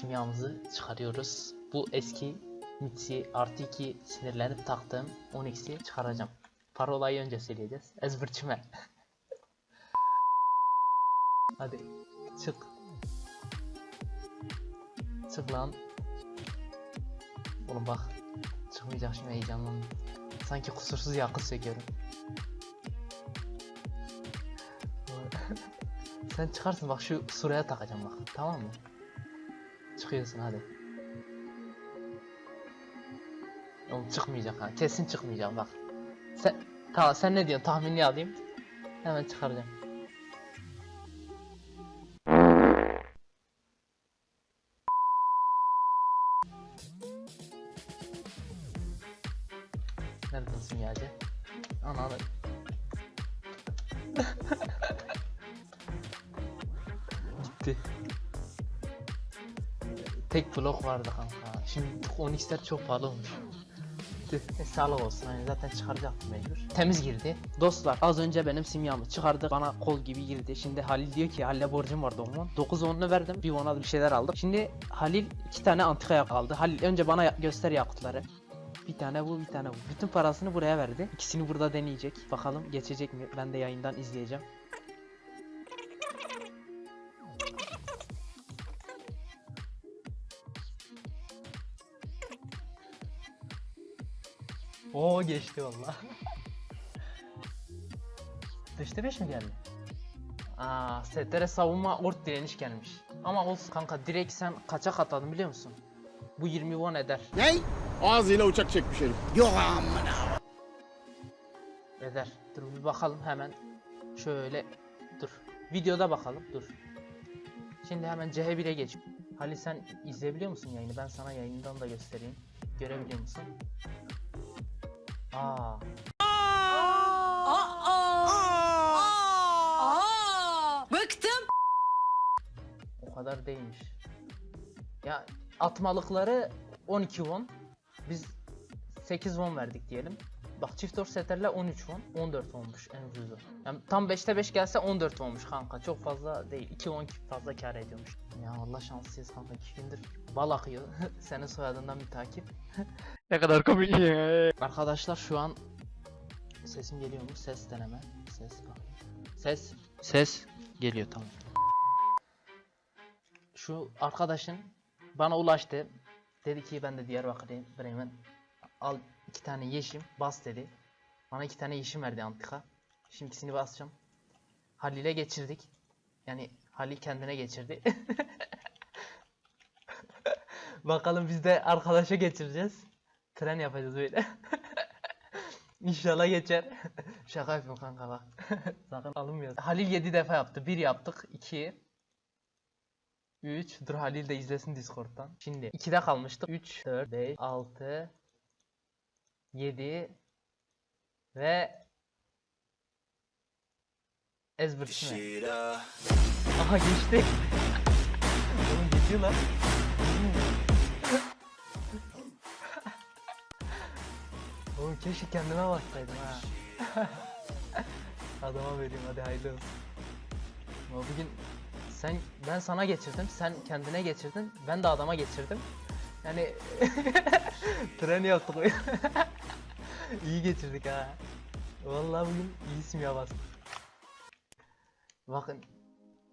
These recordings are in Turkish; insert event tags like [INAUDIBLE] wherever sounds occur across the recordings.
simyamızı çıkarıyoruz. Bu eski Mitsi artı 2 sinirlenip taktığım 10x'i çıkaracağım. Parolayı önce söyleyeceğiz. Ezberçime. [LAUGHS] Hadi çık. Çık lan. Oğlum bak. Çıkmayacak şimdi heyecanlandım. Sanki kusursuz yakıt söküyorum. [LAUGHS] Sen çıkarsın bak şu suraya takacağım bak. Tamam mı? Çıkıyorsun hadi. Oğlum çıkmayacak ha. Kesin çıkmayacak bak. Sen tamam sen ne diyorsun? Tahminini alayım. Hemen çıkaracağım. Nereden simyacı? Ananı. [LAUGHS] Gitti. Tek blok vardı kanka. Şimdi 10x'ler çok pahalı olmuş. Gitti. E, sağlık olsun. Yani zaten çıkaracaktım mecbur. Temiz girdi. Dostlar az önce benim simyamı çıkardı. Bana kol gibi girdi. Şimdi Halil diyor ki Halil'e borcum vardı o zaman. 9 onunu verdim. Bir ona bir şeyler aldım. Şimdi Halil iki tane antika yak aldı. Halil önce bana göster yakıtları. Bir tane bu, bir tane bu. Bütün parasını buraya verdi. İkisini burada deneyecek. Bakalım geçecek mi? Ben de yayından izleyeceğim. Oo geçti valla. Dışta 5 mi geldi? Aa, setlere savunma ort direniş gelmiş. Ama olsun kanka direkt sen kaça katladın biliyor musun? Bu 20 won eder. Ney? Ağzıyla uçak çekmiş herif. Yok amına. Eder. Dur bir bakalım hemen. Şöyle dur. Videoda bakalım. Dur. Şimdi hemen CH1'e geç. Halil sen izleyebiliyor musun yayını? Ben sana yayından da göstereyim. Görebiliyor musun? Bıktım. O kadar değilmiş. Ya atmalıkları 12 won. Biz 8 won verdik diyelim. Bak çift dört seterle 13 won. 14 wonmuş en ucuzu. Yani tam 5'te 5 gelse 14 wonmuş kanka. Çok fazla değil. 2 won fazla kar ediyormuş. Ya Allah şanslıyız kanka. 2 gündür bal akıyor. [LAUGHS] Senin soyadından bir takip. Ne kadar komik Arkadaşlar şu an sesim geliyor mu? Ses deneme. Ses. Ses. Ses geliyor tamam. Şu arkadaşın bana ulaştı. Dedi ki ben de Diyarbakır'dayım. Bremen. Al iki tane yeşim bas dedi. Bana iki tane yeşim verdi antika. Şimdi ikisini basacağım. Halil'e geçirdik. Yani Halil kendine geçirdi. [LAUGHS] Bakalım biz de arkadaşa geçireceğiz. Tren yapacağız böyle. [LAUGHS] İnşallah geçer. [LAUGHS] Şaka yapıyorum kanka bak. [LAUGHS] Sakın alınmıyor. Halil 7 defa yaptı. 1 yaptık. 2 3 Dur Halil de izlesin Discord'dan. Şimdi 2'de kalmıştık. 3 4 5 6 7 ve ezberçime. Aha geçti. Oğlum geçiyor lan. Oğlum keşke kendime baksaydım ha. [LAUGHS] Adama vereyim hadi hayırlı olsun. Ama bugün sen ben sana geçirdim, sen kendine geçirdin, ben de adama geçirdim. Yani [LAUGHS] tren yaptık. [LAUGHS] iyi geçirdik ha. Vallahi bugün iyisim ya bas. Bakın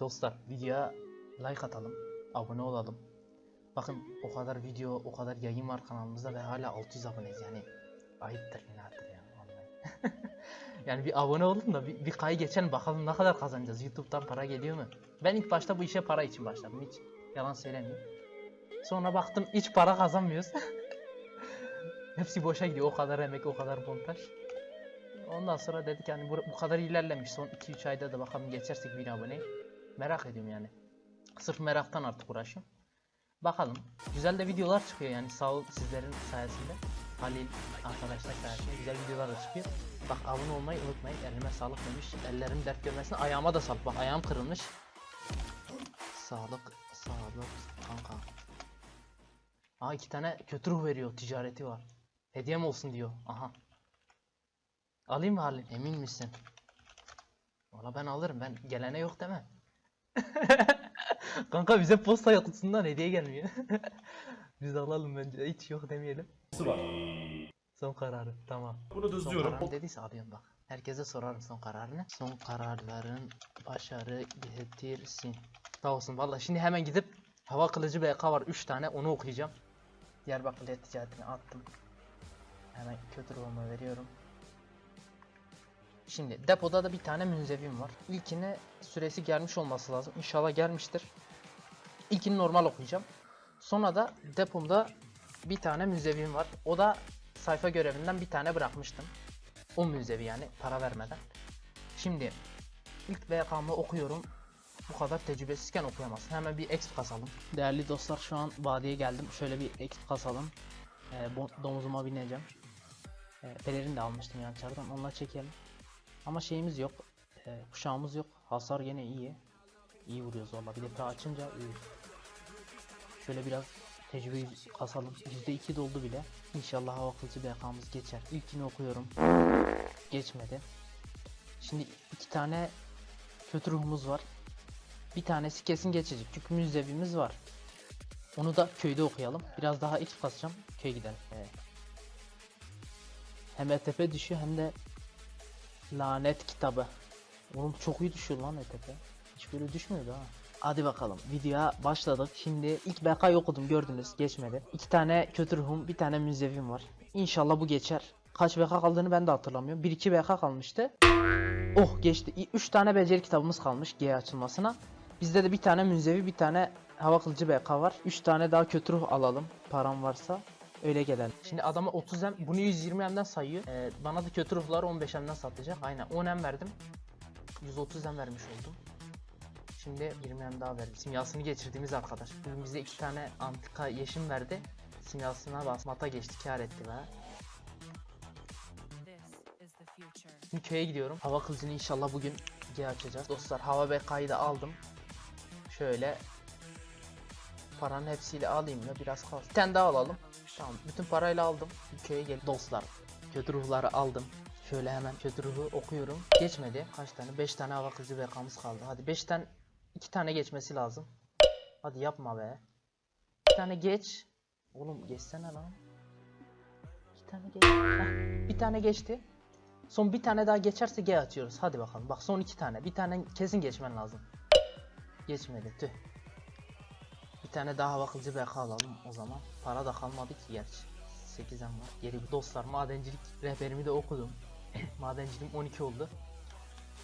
dostlar videoya like atalım, abone olalım. Bakın o kadar video, o kadar yayın var kanalımızda ve hala 600 aboneyiz yani. Ayıptır günahtır ya vallahi. [LAUGHS] yani bir abone olun da bir, bir kayı geçelim bakalım ne kadar kazanacağız. YouTube'dan para geliyor mu? Ben ilk başta bu işe para için başladım hiç yalan söylemiyorum. Sonra baktım hiç para kazanmıyoruz. [LAUGHS] Hepsi boşa gidiyor o kadar emek o kadar montaj. Ondan sonra dedik yani bu, bu kadar ilerlemiş son 2-3 ayda da bakalım geçersek 1000 abone. Merak ediyorum yani. Sırf meraktan artık uğraşıyorum. Bakalım. Güzel de videolar çıkıyor yani sağ ol sizlerin sayesinde. Halil arkadaşlar güzel videolar da çıkıyor. Bak abone olmayı unutmayın. Elime sağlık demiş. Ellerim dert görmesin. Ayağıma da sağlık. Bak ayağım kırılmış. Sağlık, sağlık kanka. Aa iki tane kötü ruh veriyor. Ticareti var. Hediyem olsun diyor. Aha. Alayım mı Halil? Emin misin? Valla ben alırım. Ben gelene yok deme. [LAUGHS] Kanka bize posta kutusundan hediye gelmiyor. [LAUGHS] Biz alalım bence. Hiç yok demeyelim. Var. Son kararı. Tamam. Bunu Son düzlüyorum. kararı dediyse alıyorum bak. Herkese sorarım son kararını. Son kararların başarı getirsin. Sağ olsun valla şimdi hemen gidip hava kılıcı BK var 3 tane onu okuyacağım. Diyarbakır ticaretine attım. Hemen kötü olma veriyorum. Şimdi depoda da bir tane münzevim var. İlkine süresi gelmiş olması lazım. İnşallah gelmiştir. İlkini normal okuyacağım. Sonra da depomda bir tane münzevim var. O da sayfa görevinden bir tane bırakmıştım. O münzevi yani para vermeden. Şimdi ilk VK'mı okuyorum. Bu kadar tecrübesizken okuyamazsın. Hemen bir exp kasalım. Değerli dostlar şu an vadiye geldim. Şöyle bir exp kasalım. Bo- domuzuma bineceğim. Ee, pelerin de almıştım yani çardan. Onunla çekelim. Ama şeyimiz yok. Ee, kuşağımız yok. Hasar gene iyi. İyi vuruyoruz valla. Bir de açınca iyi. Şöyle biraz tecrübe kasalım. %2 doldu bile. İnşallah hava kılıcı BK'mız geçer. İlkini okuyorum. Geçmedi. Şimdi iki tane kötü ruhumuz var. Bir tanesi kesin geçecek. Çünkü müzdevimiz var. Onu da köyde okuyalım. Biraz daha ilk kasacağım. Köye gidelim. Evet. Hem ETP düşüyor hem de lanet kitabı. Oğlum çok iyi düşüyor lan ETP. Hiç böyle düşmüyordu ha. Hadi bakalım videoya başladık. Şimdi ilk BK'yı okudum gördünüz geçmedi. İki tane kötü ruhum bir tane müzevim var. İnşallah bu geçer. Kaç BK kaldığını ben de hatırlamıyorum. 1-2 BK kalmıştı. Oh geçti. 3 tane beceri kitabımız kalmış G açılmasına. Bizde de bir tane münzevi bir tane hava kılıcı BK var. 3 tane daha kötü ruh alalım. Param varsa. Öyle gelelim. Şimdi adama 30 em, bunu 120 emden sayıyor. Ee, bana da kötü ruhları 15 emden satacak. Aynen 10 em verdim. 130 em vermiş oldum. Şimdi 20 em daha verdi. Simyasını geçirdiğimiz arkadaş. Bugün bize iki tane antika yeşim verdi. Simyasına bas. Mata geçti kar etti be. Şimdi köye gidiyorum. Hava kılıcını inşallah bugün G açacağız. Dostlar hava BK'yı da aldım. Şöyle paranın hepsiyle alayım ya biraz kalsın. Bir tane daha alalım. Tamam bütün parayla aldım. Köye gel. Dostlar kötü ruhları aldım. Şöyle hemen kötü ruhu okuyorum. Geçmedi. Kaç tane? 5 tane hava kılıcı BK'mız kaldı. Hadi 5'ten 2 tane geçmesi lazım. Hadi yapma be. Bir tane geç. Oğlum geçsene lan. Bir tane geç. Heh, bir tane geçti. Son bir tane daha geçerse G açıyoruz. Hadi bakalım. Bak son iki tane. Bir tane kesin geçmen lazım. Geçmedi. Tüh. Bir tane daha hava kılıcı BK alalım o zaman. Para da kalmadı ki gerçi. 8'en var. Geri dostlar madencilik rehberimi de okudum. [COUGHS] Madenciliğim 12 oldu.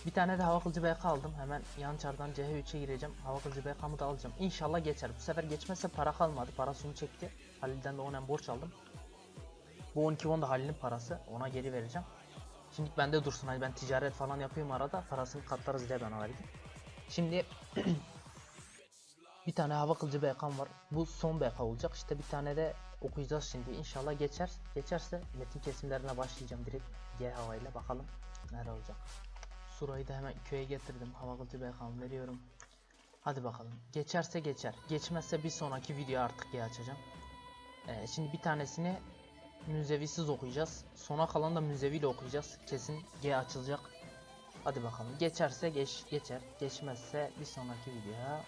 Bir tane de hava kılıcı BK aldım. Hemen yan çardan CH3'e gireceğim. Hava kılıcı BK'mı da alacağım. İnşallah geçer. Bu sefer geçmezse para kalmadı. Parasını çekti. Halil'den de onen borç aldım. Bu 12 won da Halil'in parası. Ona geri vereceğim. Şimdi bende dursun hani ben ticaret falan yapıyorum arada parasını katlarız diye ben verdim. Şimdi [CLEARS THROAT] bir tane hava kılıcı BK'm var. Bu son BK olacak. İşte bir tane de okuyacağız şimdi. İnşallah geçer. Geçerse metin kesimlerine başlayacağım direkt G havayla bakalım neler olacak. Surayı da hemen köye getirdim. Hava kılıcı BK'mı veriyorum. Hadi bakalım. Geçerse geçer. Geçmezse bir sonraki video artık G açacağım. Ee, şimdi bir tanesini Münzevisiz okuyacağız. Sona kalan da münzeviyle okuyacağız. Kesin G açılacak. Hadi bakalım. Geçerse geç geçer. Geçmezse bir sonraki videoya.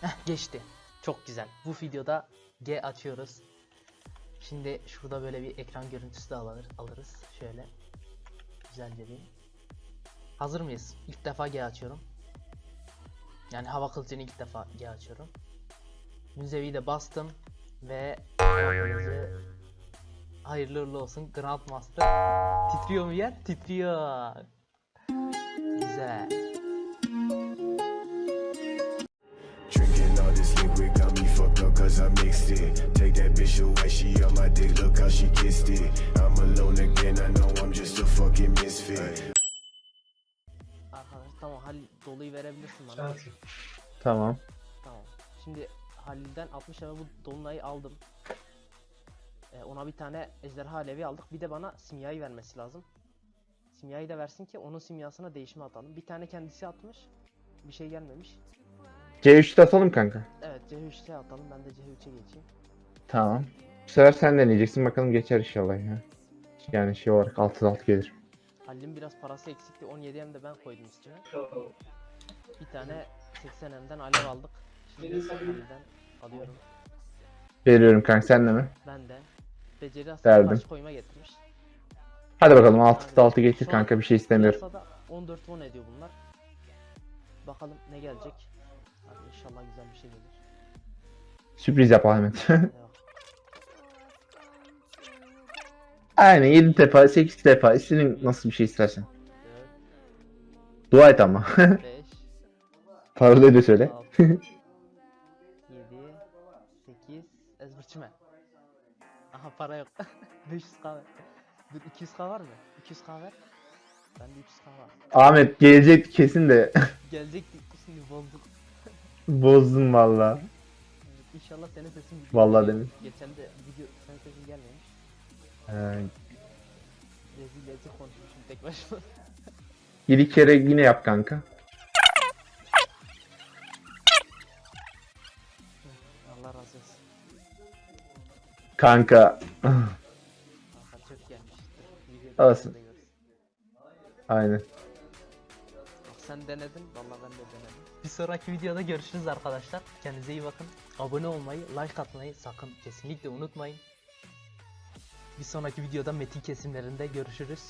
Heh, geçti. Çok güzel. Bu videoda G açıyoruz. Şimdi şurada böyle bir ekran görüntüsü de alır, alırız. Şöyle. Güzelce bir. Hazır mıyız? İlk defa G açıyorum. Yani hava kılıcını ilk defa G açıyorum. Münzeviyi de bastım. Ve Hayırlı uğurlu olsun Grandmaster. Titriyor mu yer? Titriyor. Güzel. Cause I mixed it. Take that bitch away, she on my dick, look how she kissed it. I'm alone again, I know I'm just a fucking misfit. Arkadaş tamam Halil doluyu verebilirsin bana. Tamam. Tamam. Şimdi Halil'den 60 eve bu dolunayı aldım. Ee, ona bir tane ejderha alevi aldık. Bir de bana simyayı vermesi lazım. Simyayı da versin ki onun simyasına değişimi atalım. Bir tane kendisi atmış. Bir şey gelmemiş. C3'te atalım kanka. Evet C3'e atalım. Ben de C3'e geçeyim. Tamam. Bu sefer sen deneyeceksin bakalım geçer inşallah ya. Yani şey olarak 6 6 gelir. Halil'in biraz parası eksikti. 17 hem de ben koydum üstüne. Bir tane 80M'den alev aldık. Şimdi 80M'den alıyorum. Veriyorum kanka sen de mi? Ben de. Beceri aslında Verdim. taş koyma getirmiş. Hadi bakalım 6 6 getir Şu an kanka bir şey istemiyorum. Piyasada 14 won ediyor bunlar. Bakalım ne gelecek. Hadi inşallah güzel bir şey gelir. Sürpriz yap Ahmet. Eyvah. [LAUGHS] Aynen 7 defa 8 defa istediğin nasıl bir şey istersen. 4, Dua et ama. 5, Parolayı da söyle. 6, 7, 8, ezberçime. Aha para yok. [LAUGHS] 500k ver. Dur 200k var mı? 200k ver. Bende 300k var. Ahmet gelecek kesin de [LAUGHS] Gelecekti şimdi bozduk. [LAUGHS] bozdun valla. İnşallah senin sesin Vallahi geliyor. demin. Geçen de video senin sesin gelmemiş. Ee, Rezil rezil konuşmuşum tek başıma. [LAUGHS] 7 kere yine yap kanka. Allah razı olsun. Kanka. Kanka çok. Videoda Olsun. Aynen. Bak sen denedin, vallahi ben de denedim. Bir sonraki videoda görüşürüz arkadaşlar. Kendinize iyi bakın. Abone olmayı, like atmayı sakın kesinlikle unutmayın. Bir sonraki videoda metin kesimlerinde görüşürüz.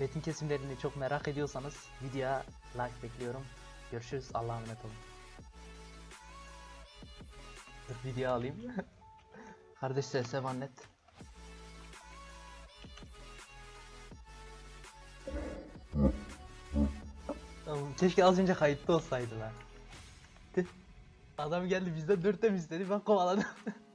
Metin kesimlerini çok merak ediyorsanız videoya like bekliyorum. Görüşürüz. Allah'a emanet olun. Dur video alayım. [LAUGHS] Kardeş sesle vannet. Oğlum keşke az önce kayıtta olsaydı lan. Adam geldi bizden dörtte mi istedi ben kovaladım. [LAUGHS]